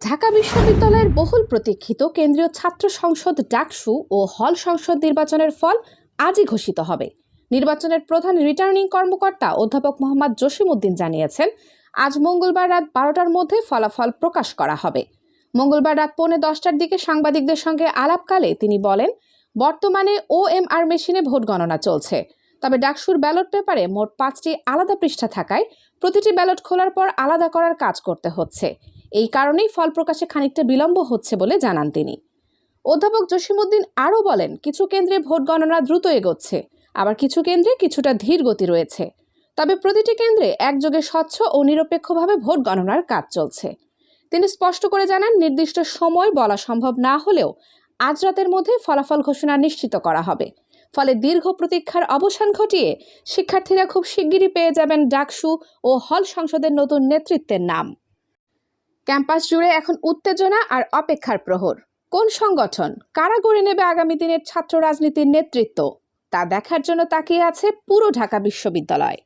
ঢাকা বিশ্ববিদ্যালয়ের বহুল প্রতীক্ষিত কেন্দ্রীয় ছাত্র সংসদ ডাকসু ও হল সংসদ নির্বাচনের ফল আজই ঘোষিত হবে। নির্বাচনের প্রধান রিটার্নিং কর্মকর্তা অধ্যাপক মোহাম্মদ জসিমউদ্দিন জানিয়েছেন, আজ মঙ্গলবার রাত বারোটার মধ্যে ফলাফল প্রকাশ করা হবে। মঙ্গলবার রাত পৌনে দশটার দিকে সাংবাদিকদের সঙ্গে আলাপকালে তিনি বলেন, বর্তমানে ওএমআর মেশিনে ভোট গণনা চলছে। তবে ডাকসুর ব্যালট পেপারে মোট পাঁচটি আলাদা পৃষ্ঠা থাকায় প্রতিটি ব্যালট খোলার পর আলাদা করার কাজ করতে হচ্ছে। এই কারণেই ফল প্রকাশে খানিকটা বিলম্ব হচ্ছে বলে জানান তিনি। অধ্যাপক জসিমউদ্দিন আরও বলেন, কিছু কেন্দ্রে ভোট গণনা দ্রুত এগোচ্ছে, আবার কিছু কেন্দ্রে কিছুটা ধীর গতি রয়েছে। তবে প্রতিটি কেন্দ্রে একযোগে স্বচ্ছ ও নিরপেক্ষভাবে ভোট গণনার কাজ চলছে। তিনি স্পষ্ট করে জানান, নির্দিষ্ট সময় বলা সম্ভব না হলেও আজ রাতের মধ্যে ফলাফল ঘোষণা নিশ্চিত করা হবে। ফলে দীর্ঘ প্রতীক্ষার অবসান ঘটিয়ে শিক্ষার্থীরা খুব শিগগিরই পেয়ে যাবেন ডাকসু ও হল সংসদের নতুন নেতৃত্বের নাম। ক্যাম্পাস জুড়ে এখন উত্তেজনা আর অপেক্ষার প্রহর। কোন সংগঠন? কারা গড়ে নেবে আগামী দিনের ছাত্র রাজনীতির নেতৃত্ব? তা দেখার জন্য তাকিয়ে আছে পুরো ঢাকা বিশ্ববিদ্যালয়।